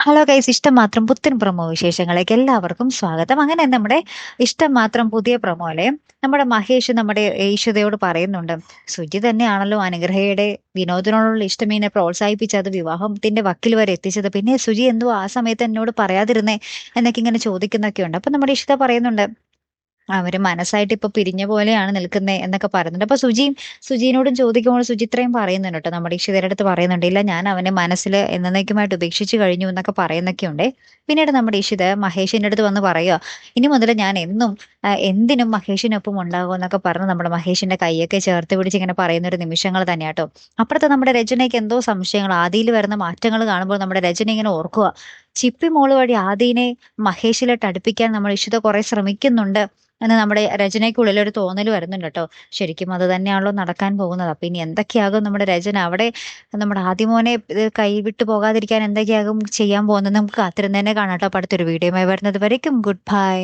Hello guys ഇഷ്ടം മാത്രം പുത്തൻ പ്രൊമോ വിശേഷങ്ങളിലേക്ക് എല്ലാവർക്കും സ്വാഗതം. അങ്ങനെ നമ്മുടെ ഇഷ്ടം മാത്രം പുതിയ പ്രൊമോയിലെ നമ്മുടെ മഹേഷ് നമ്മുടെ ഈശ്വതയോട് പറയുന്നുണ്ട് സുജി തന്നെയാണല്ലോ അനുഗ്രഹയുടെ വിനോദിനോടുള്ള ഇഷ്ടമീനെ പ്രോത്സാഹിപ്പിച്ചത് വിവാഹത്തിന്റെ വക്കിൽ വരെ എത്തിച്ചത്. പിന്നെ സുജി എന്തോ ആ സമയത്ത് എന്നോട് പറയാതിരുന്നേ? എന്നൊക്കെ ഇങ്ങനെ ചോദിക്കുന്നൊക്കെ ഉണ്ട് അപ്പൊ നമ്മുടെ ഇഷ്ട പറയുന്നുണ്ട് അവർ മനസ്സായിട്ട് ഇപ്പൊ പിരിഞ്ഞ പോലെയാണ് നിൽക്കുന്നത് എന്നൊക്കെ പറയുന്നുണ്ട്. അപ്പൊ സുജിയും സുജീനോടും ചോദിക്കുമ്പോൾ സുചിത്രയും പറയുന്നുണ്ട് കേട്ടോ. നമ്മുടെ ഇഷിതയുടെ അടുത്ത് പറയുന്നുണ്ട് ഇല്ല ഞാൻ അവനെ മനസ്സിൽ എന്നേക്കുമായിട്ട് ഉപേക്ഷിച്ച് കഴിഞ്ഞു എന്നൊക്കെ പറയുന്നൊക്കെ ഉണ്ട്. പിന്നീട് നമ്മുടെ ഇഷിത മഹേഷിന്റെ അടുത്ത് വന്ന് പറയുക ഇനി മുതൽ ഞാൻ എന്നും എന്തിനും മഹേഷിനൊപ്പം ഉണ്ടാകും എന്നൊക്കെ പറഞ്ഞ് നമ്മുടെ മഹേഷിന്റെ കൈയൊക്കെ ചേർത്ത് പിടിച്ച് ഇങ്ങനെ പറയുന്ന ഒരു നിമിഷങ്ങൾ തന്നെയാട്ടോ അപ്പുറത്ത് നമ്മുടെ രചനയ്ക്ക് എന്തോ സംശയങ്ങൾ ആദിയിൽ വരുന്ന മാറ്റങ്ങൾ കാണുമ്പോൾ നമ്മുടെ രചന ഇങ്ങനെ ഓർക്കുക ചിപ്പി മോൾ വഴി ആദീനെ മഹേഷിലോട്ട് അടുപ്പിക്കാൻ നമ്മൾ ഇഷിത കുറെ ശ്രമിക്കുന്നുണ്ട് എന്ന് നമ്മുടെ രചനയ്ക്കുള്ളിൽ ഒരു തോന്നൽ വരുന്നുണ്ട് കേട്ടോ. ശരിക്കും അത് തന്നെയാണല്ലോ നടക്കാൻ പോകുന്നത്. അപ്പൊ ഇനി എന്തൊക്കെയാകും നമ്മുടെ രചന? അവിടെ നമ്മുടെ ആദിമോനെ കൈവിട്ട് പോകാതിരിക്കാൻ എന്തൊക്കെയാകും ചെയ്യാൻ പോകുന്നത്? നമുക്ക് കാത്തിരുന്ന് തന്നെ കാണാം കേട്ടോ. അടുത്തൊരു വീഡിയോയുമായി വരുന്നത് വരയ്ക്കും. Good bye